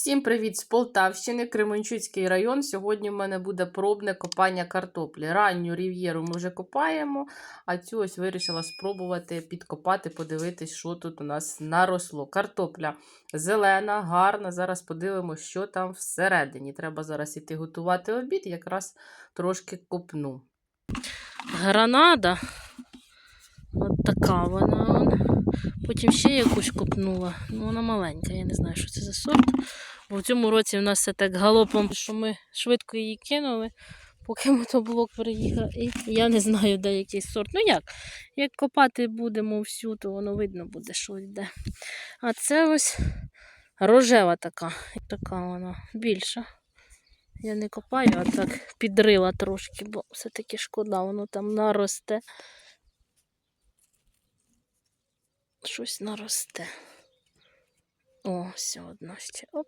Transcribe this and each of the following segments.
Всім привіт з Полтавщини, Кременчуцький район. Сьогодні в мене буде пробне копання картоплі. Ранню рів'єру ми вже копаємо, а цю ось вирішила спробувати підкопати, подивитись, що тут у нас наросло. Картопля зелена, гарна. Зараз подивимося, що там всередині. Треба зараз іти готувати обід, якраз трошки копну. Гранада. От така вона. Потім ще якусь копнула. Ну, вона маленька, я не знаю, що це за сорт. Бо в цьому році в нас все так галопом, що ми швидко її кинули, поки мотоблок приїхав. І я не знаю, де який сорт. Ну як? Як копати будемо всю, то воно видно буде, що йде. А це ось рожева така. Така вона більша. Я не копаю, а так підрила трошки, бо все-таки шкода, воно там наросте. щось наросте. О, все одно ще. Оп.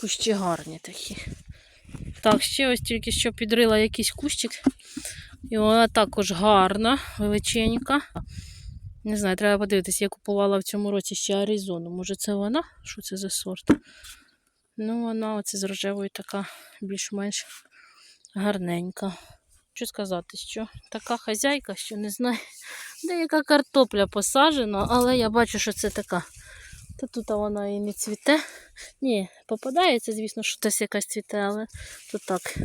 Кущі гарні такі. Так, ще ось тільки що підрила якийсь кущик. І вона також гарна, величенька. Не знаю, треба подивитися, я купувала в цьому році ще Аризону. Може це вона? Що це за сорт? Ну, вона оце з рожевою така більш-менш гарненька. Що сказати, що така хазяйка, що не знаю, деяка картопля посаджена, але я бачу, що це така. Та тут вона і не цвіте. Ні, попадається, звісно, що десь якась цвіте, але то так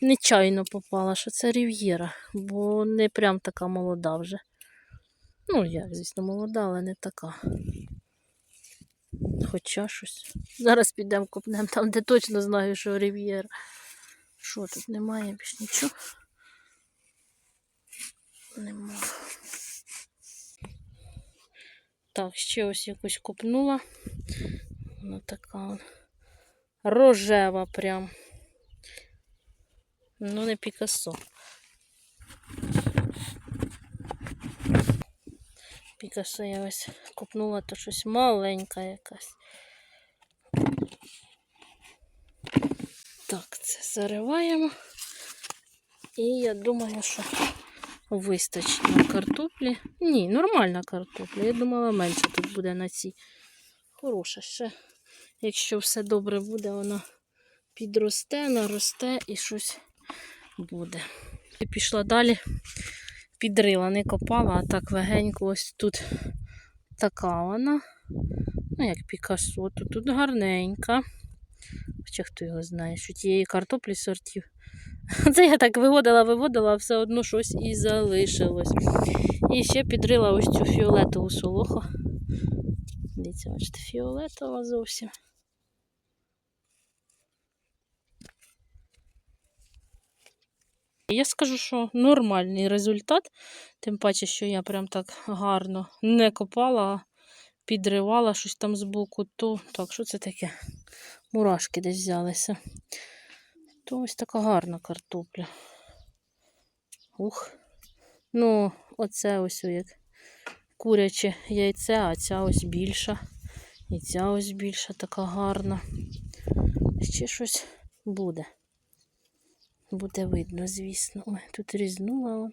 нечайно попала, що це рів'єра, бо не прям така молода вже. Ну, як, звісно, молода, але не така. Хоча щось. Зараз підемо копнемо там, де точно знаю, що рів'єра. Що тут немає більш нічого? Нема. Так, ще ось якусь копнула. Вона така рожева прям. Ну, не Пікассо. Пікассо я ось купнула, то щось маленька якась. Так, це зариваємо. І я думаю, що вистачить картоплі. Ні, нормальна картопля. Я думала, менше тут буде на цій. Хороша ще. Якщо все добре буде, вона підросте, наросте і щось буде. І пішла далі, підрила, не копала, а так легенько ось тут така вона. Ну, як Пікассо, то тут гарненька. Хоча хто його знає, що тієї картоплі сортів. Це я так виводила, виводила, а все одно щось і залишилось. І ще підрила ось цю фіолетову солоху. Дивіться, бачите, фіолетова зовсім. Я скажу, що нормальний результат, тим паче, що я прям так гарно не копала, а підривала щось там збоку, то так, що це таке? Мурашки десь взялися. То ось така гарна картопля. Ух. Ну, оце ось як куряче яйце, а ця ось більша. І ця ось більша, така гарна. Ще щось буде. Буде видно, звісно. Ой, тут різнула вона.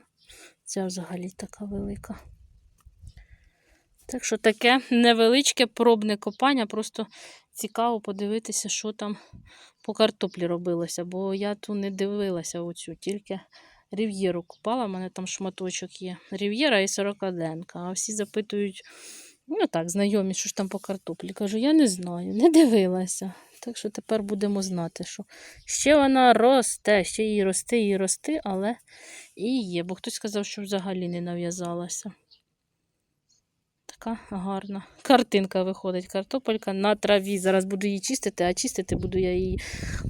Ця взагалі така велика. Так що таке невеличке пробне копання, просто цікаво подивитися, що там по картоплі робилося, бо я тут не дивилася оцю, тільки рів'єру купала, у мене там шматочок є. Рів'єра і сорокаденка. А всі запитують, ну так, знайомі, що ж там по картоплі. Кажу, я не знаю, не дивилася. Так що тепер будемо знати, що ще вона росте, ще її рости, її рости, але і є. Бо хтось сказав, що взагалі не нав'язалася. Така гарна картинка виходить. Картопелька на траві. Зараз буду її чистити, а чистити буду я її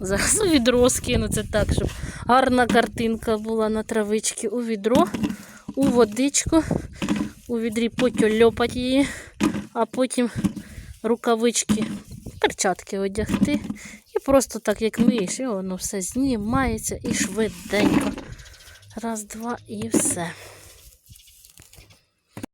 зараз у відро скину. Це так, щоб гарна картинка була на травичці. У відро, у водичку. У відрі потім льопати її, а потім рукавички, перчатки одягти. І просто так, як миєш, і воно все знімається і швиденько. Раз, два і все.